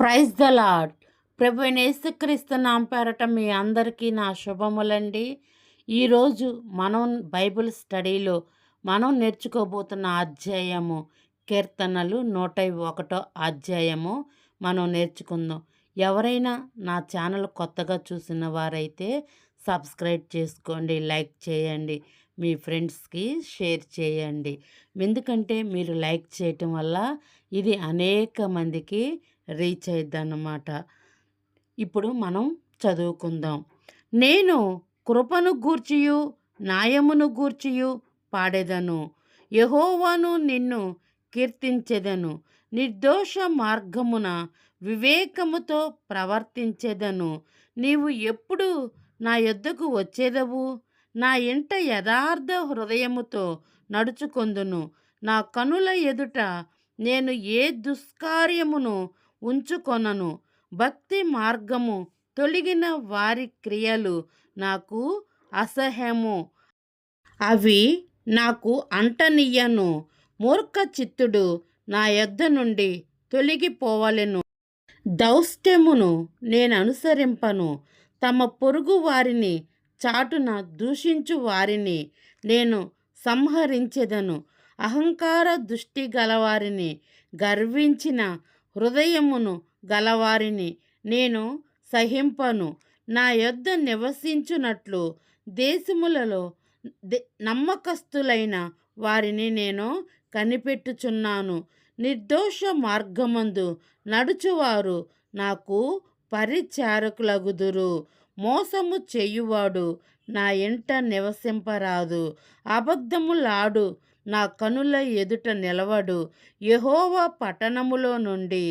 Praise the lord ప్రభు నేసుక్రీస్తు నామ పేరట మీ అందరికీ నా శుభములండి. ఈరోజు మనం బైబిల్ స్టడీలో మనం నేర్చుకోబోతున్న అధ్యాయము కీర్తనలు నూట ఒకటో అధ్యాయము మనం నేర్చుకుందాం. ఎవరైనా నా ఛానల్ కొత్తగా చూసిన వారైతే సబ్స్క్రైబ్ చేసుకోండి లైక్ చేయండి. మీ ఫ్రెండ్స్కి షేర్ చేయండి. ఎందుకంటే మీరు లైక్ చేయటం వల్ల ఇది అనేక మందికి రీచ్ అన్నమాట ఇప్పుడు మనం చదువుకుందాం. నేను కృపను గూర్చియు న్యాయమును గూర్చియు పాడేదను. యహోవాను నిన్ను కీర్తించెదను. నిర్దోష మార్గమున వివేకముతో ప్రవర్తించేదను. నీవు ఎప్పుడు నా యొద్దకు వచ్చేదవు? నా ఇంట యథార్థ హృదయముతో నడుచుకొందును. నా కనుల ఎదుట నేను ఏ దుష్కార్యమును ఉంచుకొనను. భక్తి మార్గము తొలగిన వారి క్రియలు నాకు అసహ్యము. అవి నాకు అంటనియ్యను మూర్ఖ చిత్తుడు నా యొద్ద నుండి తొలగిపోవలెను. దౌష్ట్యమును నేను అనుసరింపను. తమ పొరుగు వారిని చాటున దూషించు వారిని నేను సంహరించెదను. అహంకార దృష్టి గలవారిని గర్వించిన హృదయమును గలవారిని నేను సహింపను. నా యొద్ద నివసించునట్లు దేశములలో నమ్మకస్తులైన వారిని నేను కనిపెట్టుచున్నాను. నిర్దోష మార్గమందు నడుచువారు నాకు పరిచారకులగుదురు. మోసము చేయువాడు నా ఇంట నివసింపరాదు. అబద్ధములాడు నా కనుల ఎదుట నిలవడు. యహోవా పట్టణములో నుండి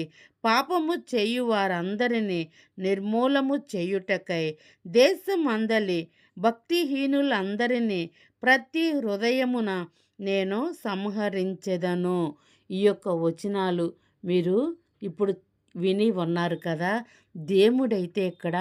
పాపము చేయు వారందరినీ నిర్మూలము చేయుటకై దేశమందలి భక్తిహీనులందరినీ ప్రతి హృదయమున నేను సంహరించెదను. ఈ యొక్క వచనాలు మీరు ఇప్పుడు విని ఉన్నారు కదా. దేవుడైతే ఇక్కడ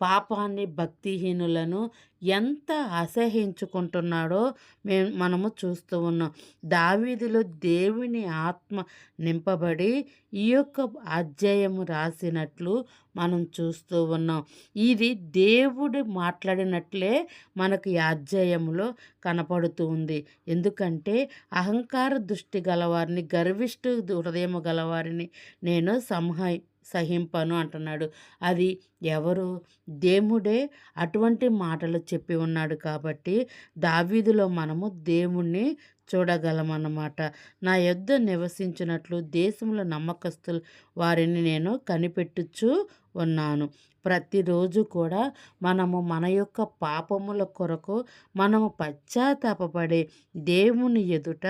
పాపాన్ని భక్తిహీనులను ఎంత అసహించుకుంటున్నాడో మేము మనము చూస్తూ ఉన్నాం. దావీదిలో దేవుని ఆత్మ నింపబడి ఈ యొక్క అధ్యాయము రాసినట్లు మనం చూస్తూ ఉన్నాం. ఇది దేవుడు మాట్లాడినట్లే మనకు ఈ అధ్యాయంలో కనపడుతూ ఉంది. ఎందుకంటే అహంకార దృష్టి గలవారిని గర్విష్ఠు హృదయము గలవారిని నేను సంహ సహింపను అంటున్నాడు. అది ఎవరు? దేవుడే అటువంటి మాటలు చెప్పి ఉన్నాడు కాబట్టి దావీదులో మనము దేవుణ్ణి చూడగలమన్నమాట. నా యొద్ద నివసించినట్లు దేశంలో నమ్మకస్తులు వారిని నేను కనిపెట్టుచు ఉన్నాను. ప్రతిరోజు కూడా మనము మన యొక్క పాపముల కొరకు మనము పశ్చాత్తాపడి దేవుని ఎదుట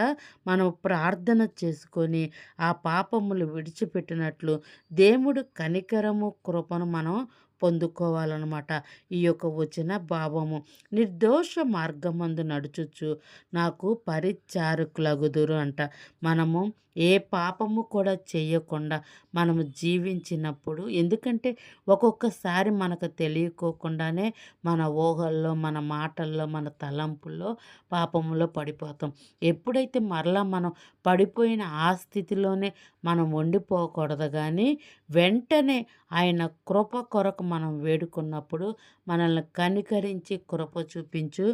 మనము ప్రార్థన చేసుకొని ఆ పాపములు విడిచిపెట్టినట్లు దేవుడు కనికరము కృపను మనం పొందుకోవాలన్నమాట. ఈ యొక్క వచ్చిన భావము. నిర్దోష మార్గమందు నడుచుచు నాకు పరిచారకులగుదురు అంట. మనము ఏ పాపము కూడా చేయకుండా మనము జీవించినప్పుడు ఎందుకంటే ఒక్కొక్కసారి మనకు తెలియకోకుండానే మన ఊహల్లో మన మాటల్లో మన తలంపుల్లో పాపములో పడిపోతాం. ఎప్పుడైతే మరలా మనం పడిపోయిన ఆ స్థితిలోనే మనం వండిపోకూడదు కానీ వెంటనే ఆయన కృప కొరకు మనం వేడుకున్నప్పుడు మనల్ని కనికరించి కృప చూపించు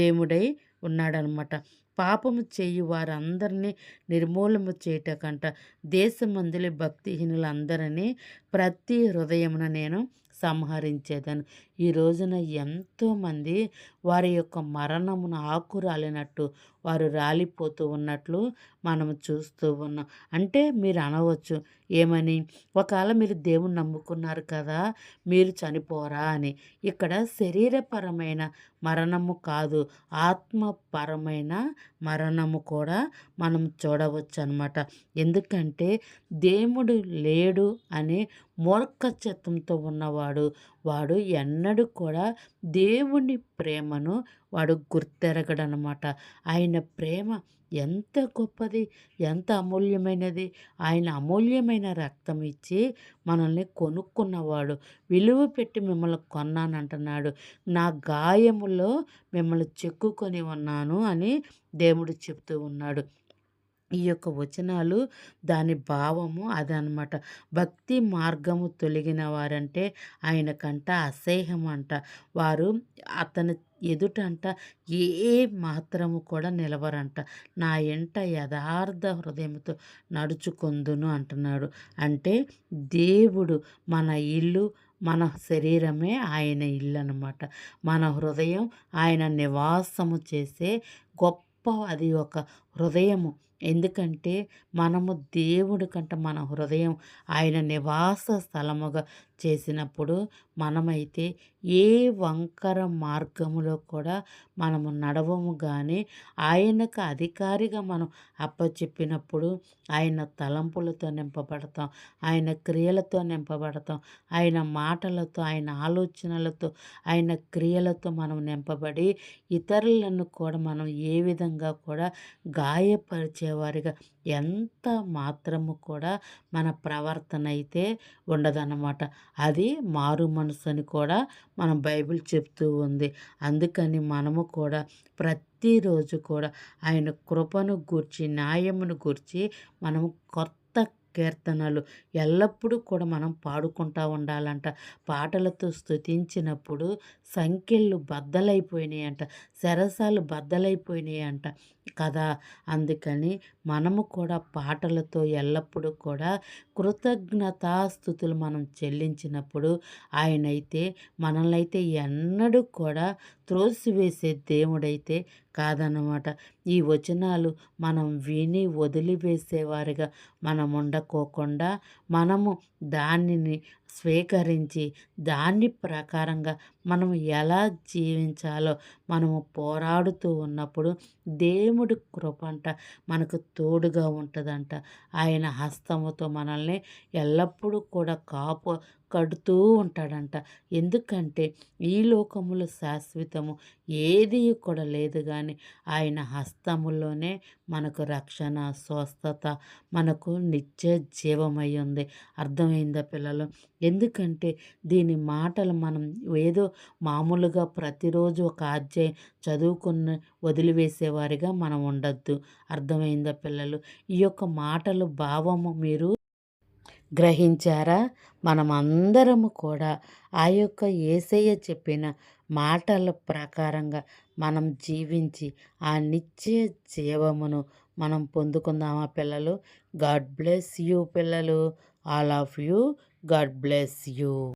దేవుడై ఉన్నాడనమాట. పాపము చేయు వారందరినీ నిర్మూలము చేయటకంట. దేశమందులి భక్తిహీనులందరినీ ప్రతి హృదయమున నేను సంహరించేదాన్ని ఈ రోజున ఎంతోమంది వారి యొక్క మరణమును ఆకురాలినట్టు వారు రాలిపోతూ ఉన్నట్లు మనం చూస్తూ ఉన్నాం. అంటే మీరు అనవచ్చు ఏమని? ఒకవేళ మీరు దేవుని నమ్ముకున్నారు కదా మీరు చనిపోరా అని. ఇక్కడ శరీరపరమైన మరణము కాదు ఆత్మపరమైన మరణము కూడా మనం చూడవచ్చు అనమాట ఎందుకంటే దేవుడు లేడు అనే మూర్ఖచత్వంతో ఉన్నవాడు వాడు ఎన్నడూ కూడా దేవుని ప్రేమను వాడు గుర్తెరగడనమాట. ఆయన ప్రేమ ఎంత గొప్పది ఎంత అమూల్యమైనది. ఆయన అమూల్యమైన రక్తం ఇచ్చి మనల్ని కొనుక్కున్నవాడు. విలువ పెట్టి మిమ్మల్ని కొన్నానంటున్నాడు. నా గాయములో మిమ్మల్ని చెక్కుకొని ఉన్నాను అని దేవుడు చెప్తూ ఉన్నాడు. ఈ యొక్క వచనాలు దాని భావము అదనమాట. భక్తి మార్గము తొలగిన వారంటే ఆయనకంట అసహ్యం అంట వారు అతని ఎదుటంట ఏ మాత్రము కూడా నిలవరంట. నా ఎంట యథార్థ హృదయంతో నడుచుకొందును అంటున్నాడు. అంటే దేవుడు మన ఇల్లు మన శరీరమే ఆయన ఇల్లు అనమాట మన హృదయం ఆయన నివాసము చేసే గొప్ప అది ఒక హృదయము. ఎందుకంటే మనము దేవుడి కంట మన హృదయం ఆయన నివాస స్థలముగా చేసినప్పుడు మనమైతే ఏ వంకర మార్గములో కూడా మనము నడవము కానీ ఆయనకు అధికారిగా మనం అప్పచెప్పినప్పుడు ఆయన తలంపులతో నింపబడతాం ఆయన క్రియలతో నింపబడతాం ఆయన మాటలతో ఆయన ఆలోచనలతో ఆయన క్రియలతో మనం నింపబడి ఇతరులను కూడా మనం ఏ విధంగా కూడా గాయపరిచేవారిగా ఎంత మాత్రము కూడా మన ప్రవర్తన అయితే ఉండదన్నమాట. అది మారు మనసు అని కూడా మన బైబిల్ చెప్తూ ఉంది. అందుకని మనము కూడా ప్రతిరోజు కూడా ఆయన కృపను గూర్చి న్యాయమును గూర్చి మనం కొత్త కీర్తనలు ఎల్లప్పుడూ కూడా మనం పాడుకుంటూ ఉండాలంట. పాటలతో స్థుతించినప్పుడు సంఖ్యలు బద్దలైపోయినాయంట. అంట సరసాలు బద్దలైపోయినాయంట కదా! అందుకని మనము కూడా పాటలతో ఎల్లప్పుడూ కూడా కృతజ్ఞతాస్థుతులు మనం చెల్లించినప్పుడు ఆయనైతే మనల్నైతే ఎన్నడూ కూడా త్రోసివేసే దేవుడైతే కాదన్నమాట. ఈ వచనాలు మనం విని వదిలివేసేవారిగా మనం ఉండకోకుండా మనము దానిని స్వీకరించి దాన్ని ప్రకారంగా మనం ఎలా జీవించాలో మనము పోరాడుతూ ఉన్నప్పుడు దేవుడి కృపంట మనకు తోడుగా ఉంటుందంట. ఆయన హస్తముతో మనల్ని ఎల్లప్పుడూ కూడా కాపు కడుతూ ఉంటాడంట. ఎందుకంటే ఈ లోకములు శాశ్వతము ఏది కూడా లేదు కానీ ఆయన హస్తములోనే మనకు రక్షణ స్వస్థత మనకు నిత్య జీవమై ఉంది. అర్థమైందా పిల్లలు? ఎందుకంటే దీని మాటలు మనం ఏదో మామూలుగా ప్రతిరోజు ఒక అధ్యాయం చదువుకున్న వదిలివేసేవారిగా మనం ఉండద్దు. అర్థమైందా పిల్లలు? ఈ యొక్క మాటలు భావము మీరు గ్రహించారా? మనమందరము కూడా ఆ యొక్క ఏసయ్య చెప్పిన మాటల ప్రకారంగా మనం జీవించి ఆ నిత్య జీవమును మనం పొందుకుందామా పిల్లలు? గాడ్ బ్లెస్ యూ పిల్లలు. All of you God bless you